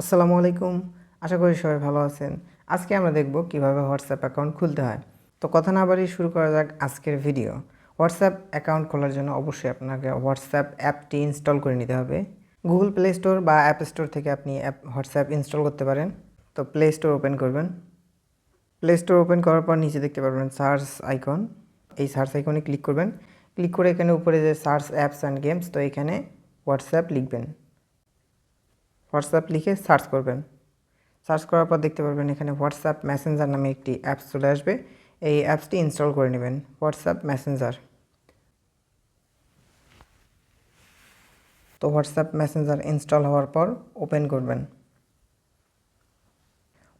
আসসালামু আলাইকুম। আশা করি সবাই ভালো আছেন। আজকে আমরা দেখব কীভাবে হোয়াটসঅ্যাপ অ্যাকাউন্ট খুলতে হয়। তো কথা না বাড়িয়ে শুরু করা যাক আজকের ভিডিও। হোয়াটসঅ্যাপ অ্যাকাউন্ট খোলার জন্য অবশ্যই আপনাকে হোয়াটসঅ্যাপ অ্যাপটি ইনস্টল করে নিতে হবে। গুগল প্লে স্টোর বা অ্যাপ স্টোর থেকে আপনি অ্যাপ হোয়াটসঅ্যাপ ইনস্টল করতে পারেন। তো প্লে স্টোর ওপেন করবেন। প্লে স্টোর ওপেন করার পর নিচে দেখতে পারবেন সার্চ আইকন। এই সার্চ আইকনে ক্লিক করবেন। ক্লিক করে এখানে উপরে যে সার্চ অ্যাপস অ্যান্ড গেমস, তো এখানে হোয়াটসঅ্যাপ লিখবেন। হোয়াটসঅ্যাপ লিখে সার্চ করবেন। সার্চ করার পর দেখতে পারবেন এখানে হোয়াটসঅ্যাপ মেসেঞ্জার নামে একটি অ্যাপস চলে আসবে। এই অ্যাপসটি ইনস্টল করে নেবেন, হোয়াটসঅ্যাপ মেসেঞ্জার। তো হোয়াটসঅ্যাপ মেসেঞ্জার ইনস্টল হওয়ার পর ওপেন করবেন।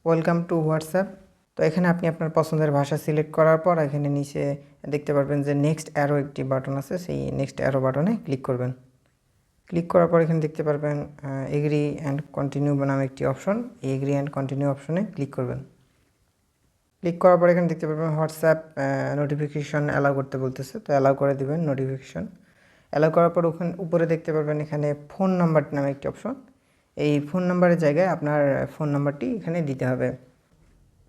Welcome to WhatsApp. তো এখানে আপনি আপনার পছন্দের ভাষা সিলেক্ট করার পর এখানে নিচে দেখতে পারবেন যে নেক্সট অ্যারো একটি বাটন আছে, সেই নেক্সট অ্যারো বাটনে ক্লিক করবেন। ক্লিক করার পর এখানে দেখতে পারবেন এগ্রি অ্যান্ড কন্টিনিউ নামে একটি অপশন এই এগ্রি অ্যান্ড কন্টিনিউ অপশনে ক্লিক করবেন। ক্লিক করার পর এখানে দেখতে পারবেন হোয়াটসঅ্যাপ নোটিফিকেশন অ্যালাউ করতে বলতেছে। তো অ্যালাউ করে দেবেন নোটিফিকেশন অ্যালাউ করার পর ওখানে, উপরে দেখতে পারবেন এখানে ফোন নাম্বার নামে একটি অপশন এই ফোন নাম্বারের জায়গায় আপনার ফোন নাম্বারটি এখানে দিতে হবে।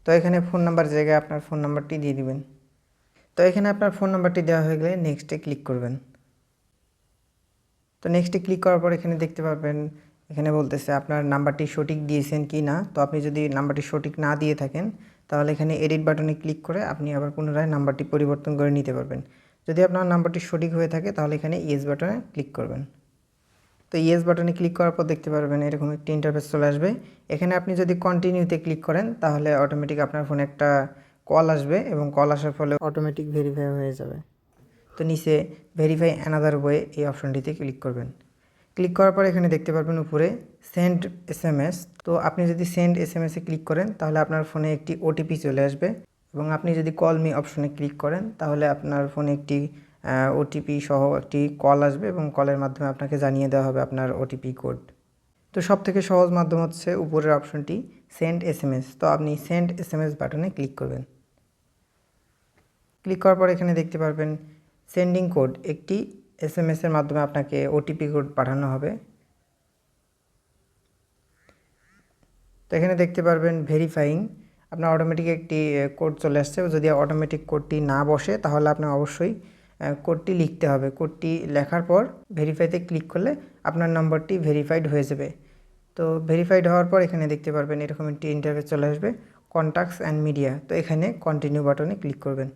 তো এখানে ফোন নাম্বার জায়গায় আপনার ফোন নাম্বারটি দিয়ে দিবেন। তো এখানে আপনার ফোন নাম্বারটি দেওয়া হয়ে গেলে নেক্সটে ক্লিক করবেন। তো নেক্সটে ক্লিক করার পর এখানে দেখতে পারবেন, এখানে বলতেছে আপনার নাম্বারটি সঠিক দিয়েছেন কি না। তো আপনি যদি নাম্বারটি সঠিক না দিয়ে থাকেন, তাহলে এখানে এডিট বাটনে ক্লিক করে আপনি আবার পুনরায় নাম্বারটি পরিবর্তন করে নিতে পারবেন। যদি আপনার নাম্বারটি সঠিক হয়ে থাকে, তাহলে এখানে ইয়েস বাটনে ক্লিক করবেন। তো ইয়েস বাটনে ক্লিক করার পর দেখতে পারবেন এরকম একটি ইন্টারফেস চলে আসবে। এখানে আপনি যদি কন্টিনিউতে ক্লিক করেন, তাহলে অটোমেটিক আপনার ফোনে একটা কল আসবে এবং কল আসার ফলে অটোমেটিক ভেরিফাই হয়ে যাবে। তো নিচে ভেরিফাই অ্যানাদার ওয়ে এই অপশনটিতে ক্লিক করবেন। ক্লিক করার পর এখানে দেখতে পারবেন উপরে সেন্ড এস এম এস তো আপনি যদি সেন্ড এস এম এসে ক্লিক করেন, তাহলে আপনার ফোনে একটি ওটিপি চলে আসবে এবং আপনি যদি কল মি অপশনে ক্লিক করেন, তাহলে আপনার ফোনে একটি ওটিপি সহ একটি কল আসবে এবং কলের মাধ্যমে আপনাকে জানিয়ে দেওয়া হবে আপনার ওটিপি কোড তো সব থেকে সহজ মাধ্যম হচ্ছে উপরের অপশনটি সেন্ড এস এম এস তো আপনি সেন্ড এস এম এস বাটনে ক্লিক করবেন। ক্লিক করার পর এখানে দেখতে পারবেন সেন্ডিং কোড একটি এস এম এসের মাধ্যমে আপনাকে ওটিপি কোড পাঠানো হবে। তো এখানে দেখতে পারবেন ভেরিফাইং আপনার অটোমেটিক একটি কোড চলে আসছে। যদি অটোমেটিক কোডটি না বসে, তাহলে আপনার অবশ্যই কোডটি লিখতে হবে। কোডটি লেখার পর ভেরিফাইতে ক্লিক করলে আপনার নম্বরটি ভেরিফাইড হয়ে যাবে। তো ভেরিফাইড হওয়ার পর এখানে দেখতে পারবেন এরকম একটি ইন্টারফেস চলে আসবে কন্ট্যাক্টস অ্যান্ড মিডিয়া তো এখানে কন্টিনিউ বাটনে ক্লিক করবেন।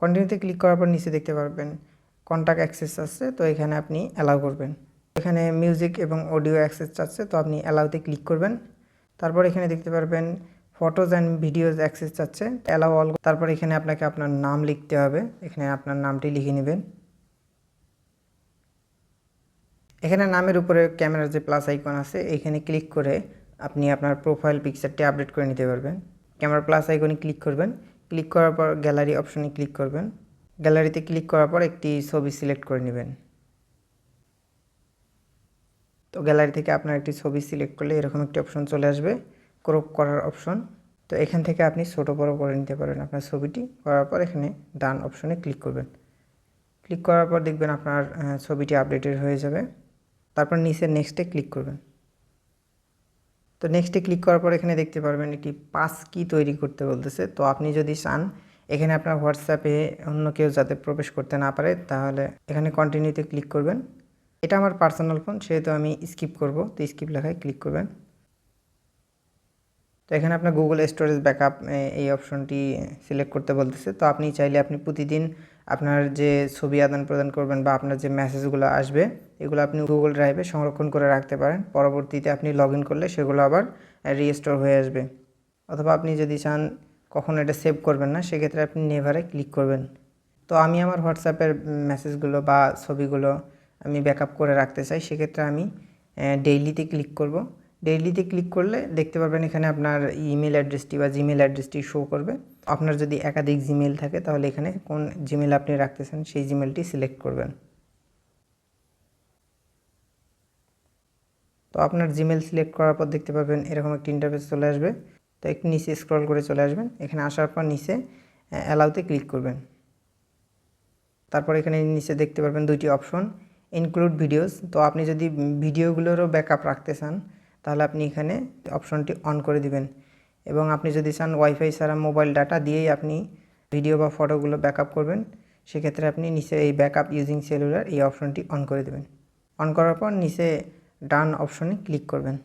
কন্টিনিউতে ক্লিক করার পর নিচে দেখতে পারবেন কন্ট্যাক্ট অ্যাক্সেস আছে, তো এখানে আপনি অ্যালাউ করবেন। এখানে মিউজিক এবং অডিও অ্যাক্সেস চাচ্ছে তো আপনি অ্যালাউতে ক্লিক করবেন। তারপর এখানে দেখতে পারবেন ফটোজ অ্যান্ড ভিডিওজ অ্যাক্সেস চাচ্ছে অ্যালাউ অল তারপর এখানে আপনাকে আপনার নাম লিখতে হবে, এখানে আপনার নামটি লিখে নেবেন। এখানে নামের উপরে ক্যামেরার যে প্লাস আইকন আছে, এখানে ক্লিক করে আপনি আপনার প্রোফাইল পিকচারটি আপডেট করে নিতে পারবেন। ক্যামেরা প্লাস আইকনে ক্লিক করবেন ক্লিক করার পর গ্যালারি অপশনে ক্লিক করবেন। গ্যালারিতে ক্লিক করার পর একটি ছবি সিলেক্ট করে নেবেন। তো গ্যালারি থেকে আপনার একটি ছবি সিলেক্ট করলে এরকম একটি অপশন চলে আসবে ক্রপ করার অপশন তো এখান থেকে আপনি ছোটো বড়ো করে নিতে পারেন আপনার ছবিটি। করার পর এখানে ডান অপশনে ক্লিক করবেন। ক্লিক করার পর দেখবেন আপনার ছবিটি আপডেটেড হয়ে যাবে। তারপর নিচে নেক্সটে ক্লিক করবেন। তো নেক্সটে ক্লিক করার পর এখানে দেখতে পারবেন একটি পাস কি তৈরি করতে বলতেছে। তো আপনি যদি চান, এখানে আপনার হোয়াটসঅ্যাপে অন্য কেউ যাতে প্রবেশ করতে না পারে, তাহলে এখানে কন্টিনিউতে ক্লিক করবেন। এটা আমার পার্সোনাল ফোন সেহেতু আমি স্কিপ করব। তো স্কিপ লেখায় ক্লিক করবেন। তো এখানে আপনার গুগল স্টোরেজ ব্যাকআপ এই অপশনটি সিলেক্ট করতে বলতেছে। তো আপনি চাইলে আপনি প্রতিদিন আপনার যে ছবি আদান প্রদান করবেন বা আপনার যে মেসেজগুলো আসবে, এগুলো আপনি গুগল ড্রাইভে সংরক্ষণ করে রাখতে পারেন। পরবর্তীতে আপনি লগ করলে সেগুলো আবার রিস্টোর হয়ে আসবে। অথবা আপনি যদি চান কখনো এটা সেভ করবেন না, সেক্ষেত্রে আপনি নেভারে ক্লিক করবেন। তো আমি আমার হোয়াটসঅ্যাপের মেসেজগুলো বা ছবিগুলো আমি ব্যাকআপ করে রাখতে চাই, সেক্ষেত্রে আমি ডেইলিতে ক্লিক করব। ডেইলিতে ক্লিক করলে দেখতে পারবেন এখানে আপনার ইমেল অ্যাড্রেসটি বা জিমেল অ্যাড্রেসটি শো করবে। আপনার যদি একাধিক জিমেল থাকে, তাহলে এখানে কোন জিমেল আপনি রাখতেছেন, সেই জিমেলটি সিলেক্ট করবেন। তো আপনার জিমেল সিলেক্ট করার পর দেখতে পাবেন এরকম একটি ইন্টারফেস চলে আসবে। তো একটু নিচে স্ক্রল করে চলে আসবেন। এখানে আসার পর নিচে অ্যালাউতে ক্লিক করবেন। তারপর এখানে নিচে দেখতে পারবেন দুইটি অপশন ইনক্লুড ভিডিওস তো আপনি যদি ভিডিওগুলোরও ব্যাকআপ রাখতে চান তাহলে আপনি এখানে অপশনটি অন করে দিবেন। এবং আপনি যদি চান ওয়াইফাই ছাড়া মোবাইল ডাটা দিয়েই আপনি ভিডিও বা ফটোগুলো ব্যাকআপ করবেন, সেক্ষেত্রে আপনি নিচে এই ব্যাকআপ ইউজিং সেলুলার এই অপশনটি অন করে দেবেন। অন করার পর নিচে ডান অপশনে ক্লিক করবেন।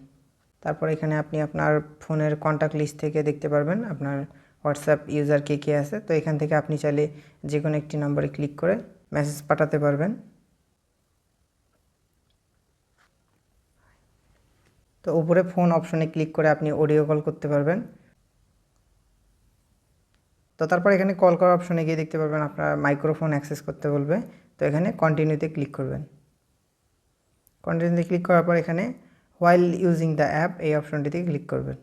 তারপর এখানে আপনি আপনার ফোনের কন্ট্যাক্ট লিস্ট থেকে দেখতে পারবেন, আপনার হোয়াটসঅ্যাপ ইউজার কে কে আছে। তো এখান থেকে আপনি চাইলে যে কোনো একটি নম্বরে ক্লিক করে মেসেজ পাঠাতে পারবেন। তো উপরে ফোন অপশনে ক্লিক করে আপনি অডিও কল করতে পারবেন। তো তারপর এখানে কল করার অপশনে গিয়ে দেখতে পারবেন আপনার মাইক্রোফোন অ্যাক্সেস করতে বলবে। তো এখানে কন্টিনিউতে ক্লিক করবেন। কন্টিনিউতে ক্লিক করার পর এখানে হোয়াইল ইউজিং দ্য অ্যাপ এই অপশনটিতে ক্লিক করবেন।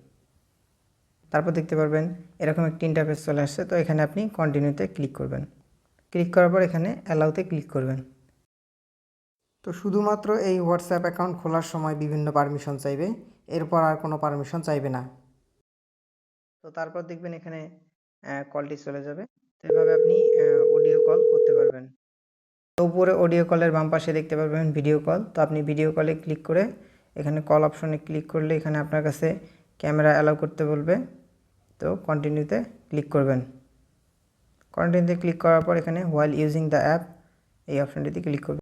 তারপর দেখতে পারবেন এরকম একটি ইন্টারফেস চলে আসছে। তো এখানে আপনি কন্টিনিউতে ক্লিক করবেন। ক্লিক করার পর এখানে অ্যালাউতে ক্লিক করবেন। তো শুধুমাত্র এই হোয়াটসঅ্যাপ অ্যাকাউন্ট খোলার সময় বিভিন্ন পারমিশন চাইবে, এরপর আর কোনো পারমিশন চাইবে না। তো তারপর দেখবেন এখানে কলটি চলে যাবে। তো এভাবে আপনি অডিও কল করতে পারবেন। তো উপরে অডিও কলের বাম পাশে দেখতে পারবেন ভিডিও কল তো আপনি ভিডিও কলে ক্লিক করে এখানে কল অপশনে ক্লিক করলে এখানে আপনার কাছে ক্যামেরা অ্যালাউ করতে বলবে। তো কন্টিনিউতে ক্লিক করবেন। কন্টিনিউতে ক্লিক করার পর এখানে হোয়াইল ইউজিং দ্য অ্যাপ এই অপশনটিতে ক্লিক করবেন।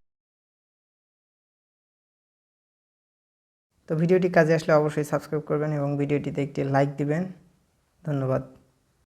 তো ভিডিওটি কাজে আসলে অবশ্যই সাবস্ক্রাইব করবেন এবং ভিডিওটিতে একটি লাইক দিবেন। ধন্যবাদ।